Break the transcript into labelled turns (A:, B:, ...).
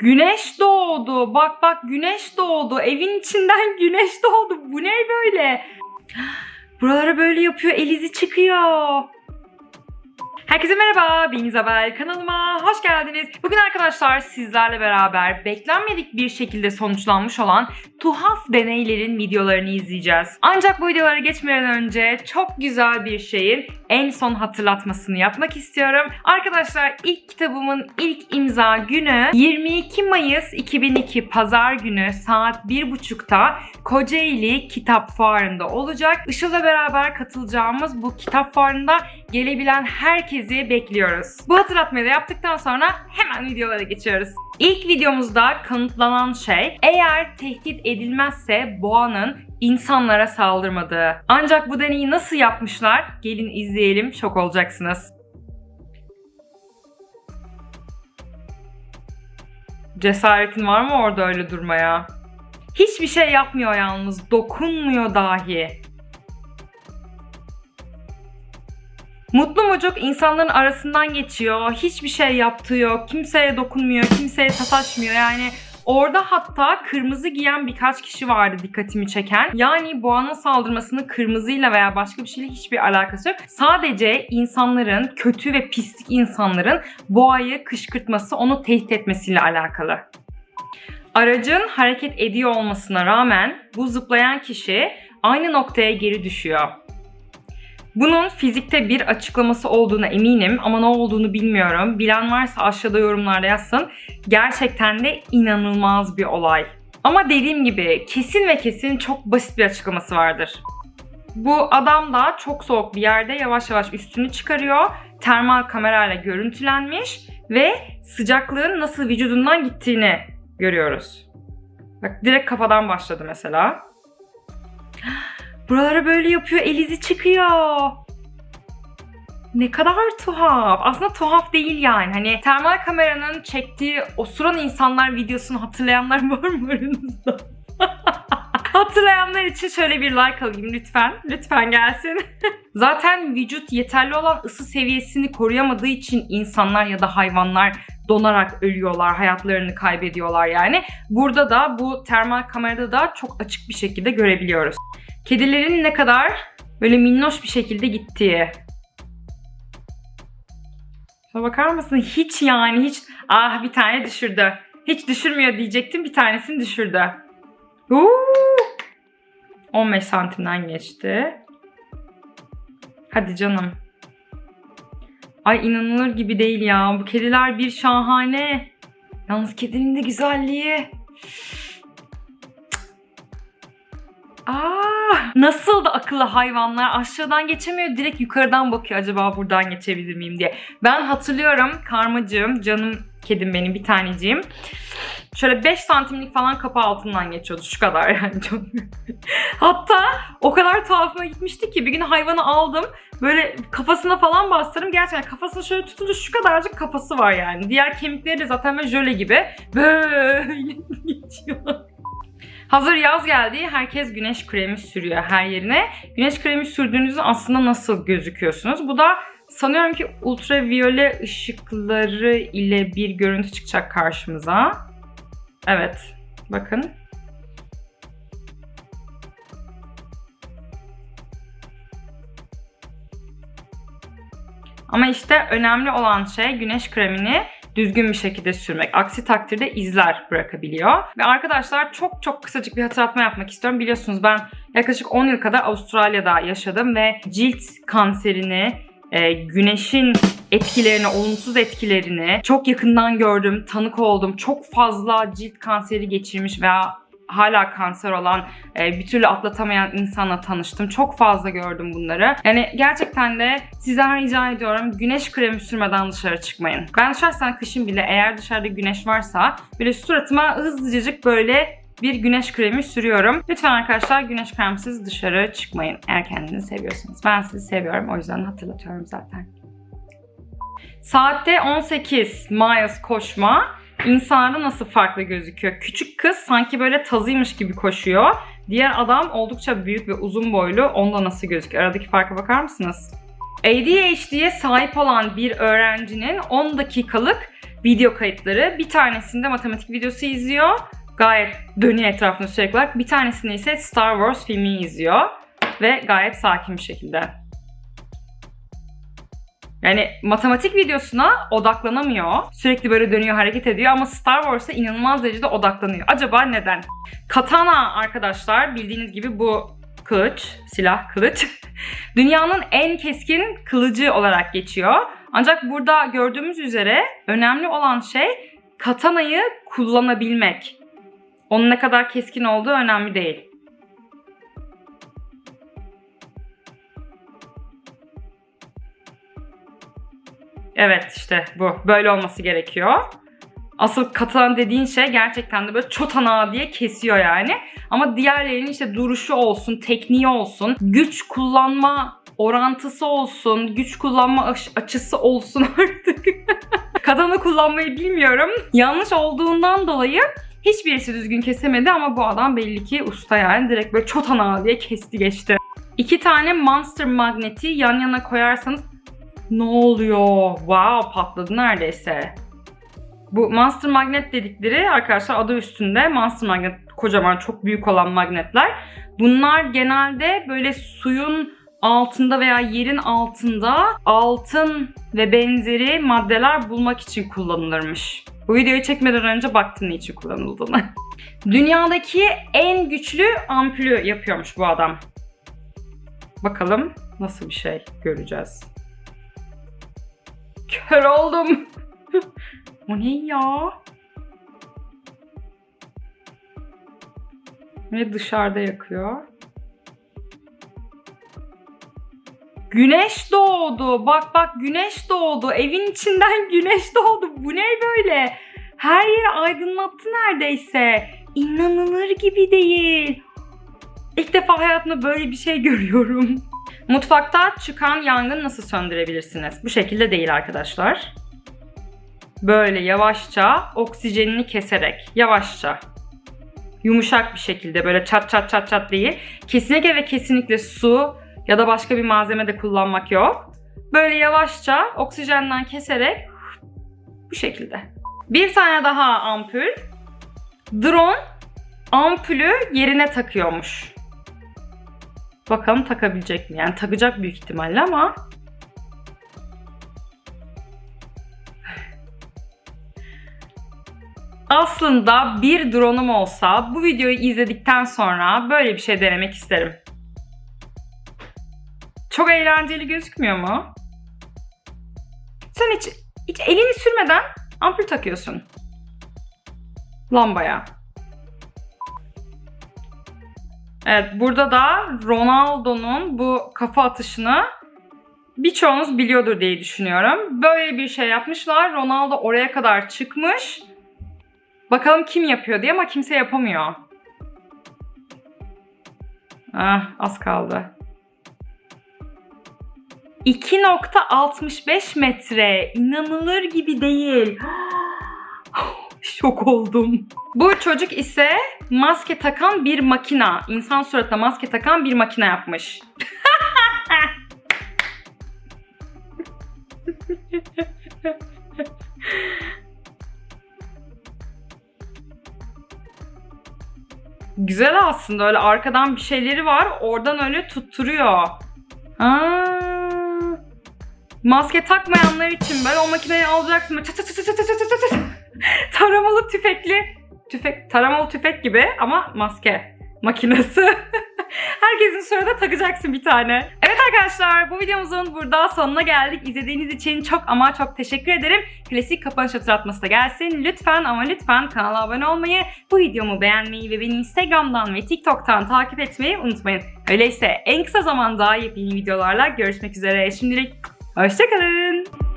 A: Güneş doğdu. Bak bak güneş doğdu. Evin içinden güneş doğdu. Bu ne böyle? Buralara böyle yapıyor. Elizi çıkıyor. Herkese merhaba, ben İzabel. Kanalıma hoş geldiniz. Bugün arkadaşlar sizlerle beraber beklenmedik bir şekilde sonuçlanmış olan tuhaf deneylerin videolarını izleyeceğiz. Ancak bu videolara geçmeden önce çok güzel bir şeyin en son hatırlatmasını yapmak istiyorum. Arkadaşlar ilk kitabımın ilk imza günü 22 Mayıs 2002 Pazar günü saat 1.30'da Kocaeli Kitap Fuarı'nda olacak. Işıl'la beraber katılacağımız bu kitap fuarında gelebilen herkesi bekliyoruz. Bu hatırlatmayı da yaptıktan sonra hemen videolara geçiyoruz. İlk videomuzda kanıtlanan şey eğer tehdit edilmezse boğanın insanlara saldırmadığı. Ancak bu deneyi nasıl yapmışlar? Gelin izleyelim, şok olacaksınız. Cesaretin var mı orada öyle durmaya? Hiçbir şey yapmıyor yalnız, dokunmuyor dahi. Mutlu mucuk insanların arasından geçiyor. Hiçbir şey yaptığı yok. Kimseye dokunmuyor, kimseye sataşmıyor. Yani orada hatta kırmızı giyen birkaç kişi vardı dikkatimi çeken. Yani boğanın saldırmasının kırmızıyla veya başka bir şeyle hiçbir alakası yok. Sadece insanların, kötü ve pislik insanların boğayı kışkırtması, onu tehdit etmesiyle alakalı. Aracın hareket ediyor olmasına rağmen bu zıplayan kişi aynı noktaya geri düşüyor. Bunun fizikte bir açıklaması olduğuna eminim ama ne olduğunu bilmiyorum. Bilen varsa aşağıda yorumlarda yazsın. Gerçekten de inanılmaz bir olay. Ama dediğim gibi kesin ve kesin çok basit bir açıklaması vardır. Bu adam da çok soğuk bir yerde yavaş yavaş üstünü çıkarıyor. Termal kamerayla görüntülenmiş ve sıcaklığın nasıl vücudundan gittiğini görüyoruz. Bak direkt kafadan başladı mesela. Buralara böyle yapıyor, elizi çıkıyor. Ne kadar tuhaf. Aslında tuhaf değil yani. Hani termal kameranın çektiği osuran insanlar videosunu hatırlayanlar var mı aranızda? Hatırlayanlar için şöyle bir like alayım lütfen. Lütfen gelsin. Zaten vücut yeterli olan ısı seviyesini koruyamadığı için insanlar ya da hayvanlar donarak ölüyorlar, hayatlarını kaybediyorlar yani. Burada da bu termal kamerada da çok açık bir şekilde görebiliyoruz. Kedilerin ne kadar böyle minnoş bir şekilde gittiği. Şuna bakar mısın? Hiç yani hiç. Ah bir tane düşürdü. Hiç düşürmüyor diyecektim. Bir tanesini düşürdü. Uuu. 15 santimden geçti. Hadi canım. Ay inanılır gibi değil ya. Bu kediler bir şahane. Yalnız kedinin de güzelliği. Aa, nasıl da akıllı hayvanlar aşağıdan geçemiyor direkt yukarıdan bakıyor acaba buradan geçebilir miyim diye. Ben hatırlıyorum karmacığım canım kedim benim bir taneciğim. Şöyle 5 santimlik falan kapı altından geçiyordu şu kadar yani. Hatta o kadar tuhafıma gitmişti ki bir gün hayvanı aldım böyle kafasına falan bastırdım. Gerçekten kafasını şöyle tutunca şu kadarcık kafası var yani. Diğer kemikleri de zaten böyle jöle gibi böyle geçiyor. Hazır yaz geldi. Herkes güneş kremi sürüyor her yerine. Güneş kremi sürdüğünüzde aslında nasıl gözüküyorsunuz? Bu da sanıyorum ki ultraviyole ışıkları ile bir görüntü çıkacak karşımıza. Evet. Bakın. Ama işte önemli olan şey güneş kremini düzgün bir şekilde sürmek. Aksi takdirde izler bırakabiliyor. Ve arkadaşlar çok çok kısacık bir hatırlatma yapmak istiyorum. Biliyorsunuz ben yaklaşık 10 yıl kadar Avustralya'da yaşadım ve cilt kanserini, e, güneşin etkilerini, olumsuz etkilerini çok yakından gördüm, tanık oldum. Çok fazla cilt kanseri geçirmiş veya hala kanser olan, e, bir türlü atlatamayan insanla tanıştım. Çok fazla gördüm bunları. Yani gerçekten de sizden rica ediyorum güneş kremi sürmeden dışarı çıkmayın. Ben şahsen kışın bile eğer dışarıda güneş varsa böyle suratıma hızlıcık böyle bir güneş kremi sürüyorum. Lütfen arkadaşlar güneş kremsiz dışarı çıkmayın eğer kendinizi seviyorsanız. Ben sizi seviyorum o yüzden hatırlatıyorum zaten. Saatte 18 miles koşma insanlarda nasıl farklı gözüküyor? Küçük kız sanki böyle tazıymış gibi koşuyor. Diğer adam oldukça büyük ve uzun boylu. Onda nasıl gözüküyor? Aradaki farka bakar mısınız? ADHD'ye sahip olan bir öğrencinin 10 dakikalık video kayıtları. Bir tanesinde matematik videosu izliyor. Gayet dönüyor etrafında sürekli olarak. Bir tanesinde ise Star Wars filmi izliyor. Ve gayet sakin bir şekilde. Yani matematik videosuna odaklanamıyor. Sürekli böyle dönüyor, hareket ediyor ama Star Wars'a inanılmaz derecede odaklanıyor. Acaba neden? Katana arkadaşlar bildiğiniz gibi bu kılıç, silah kılıç. Dünyanın en keskin kılıcı olarak geçiyor. Ancak burada gördüğümüz üzere önemli olan şey katanayı kullanabilmek. Onun ne kadar keskin olduğu önemli değil. Evet işte bu. Böyle olması gerekiyor. Asıl katana dediğin şey gerçekten de böyle çotana diye kesiyor yani. Ama diğerlerinin işte duruşu olsun, tekniği olsun, güç kullanma orantısı olsun, güç kullanma açısı olsun artık. katana kullanmayı bilmiyorum. Yanlış olduğundan dolayı hiçbirisi düzgün kesemedi ama bu adam belli ki usta yani. Direkt böyle çotana diye kesti geçti. İki tane Monster magneti yan yana koyarsanız ne oluyor? Wow patladı neredeyse. Bu Monster Magnet dedikleri arkadaşlar adı üstünde Monster Magnet kocaman çok büyük olan magnetler. Bunlar genelde böyle suyun altında veya yerin altında altın ve benzeri maddeler bulmak için kullanılırmış. Bu videoyu çekmeden önce baktım ne için kullanıldığını. Dünyadaki en güçlü ampulü yapıyormuş bu adam. Bakalım nasıl bir şey göreceğiz. Kör oldum. o ne ya? Ve dışarıda yakıyor. Güneş doğdu. Bak bak güneş doğdu. Evin içinden güneş doğdu. Bu ne böyle? Her yeri aydınlattı neredeyse. İnanılır gibi değil. İlk defa hayatımda böyle bir şey görüyorum. Mutfakta çıkan yangın nasıl söndürebilirsiniz? Bu şekilde değil arkadaşlar. Böyle yavaşça oksijenini keserek, yavaşça. Yumuşak bir şekilde böyle çat çat çat çat değil. Kesinlikle ve kesinlikle su ya da başka bir malzeme de kullanmak yok. Böyle yavaşça oksijenden keserek bu şekilde. Bir tane daha ampul. Drone ampulü yerine takıyormuş. Bakalım takabilecek mi? Yani takacak büyük ihtimalle ama Aslında bir drone'um olsa bu videoyu izledikten sonra böyle bir şey denemek isterim. Çok eğlenceli gözükmüyor mu? Sen hiç, hiç elini sürmeden ampul takıyorsun. Lambaya. Evet burada da Ronaldo'nun bu kafa atışını birçoğunuz biliyordur diye düşünüyorum. Böyle bir şey yapmışlar. Ronaldo oraya kadar çıkmış. Bakalım kim yapıyor diye ama kimse yapamıyor. Ah az kaldı. 2.65 metre. İnanılır gibi değil. Şok oldum. Bu çocuk ise maske takan bir makina. İnsan suratına maske takan bir makina yapmış. Güzel aslında öyle arkadan bir şeyleri var. Oradan öyle tutturuyor. Aa, maske takmayanlar için böyle o makineyi alacaksın. Çat çat çat çat çat çat çat. Taramalı tüfekli tüfek taramalı tüfek gibi ama maske makinesi. Herkesin sırada takacaksın bir tane. Evet arkadaşlar bu videomuzun burada sonuna geldik. İzlediğiniz için çok ama çok teşekkür ederim. Klasik kapanış hatırlatması da gelsin. Lütfen ama lütfen kanala abone olmayı, bu videomu beğenmeyi ve beni Instagram'dan ve TikTok'tan takip etmeyi unutmayın. Öyleyse en kısa zamanda yepyeni videolarla görüşmek üzere. Şimdilik hoşçakalın.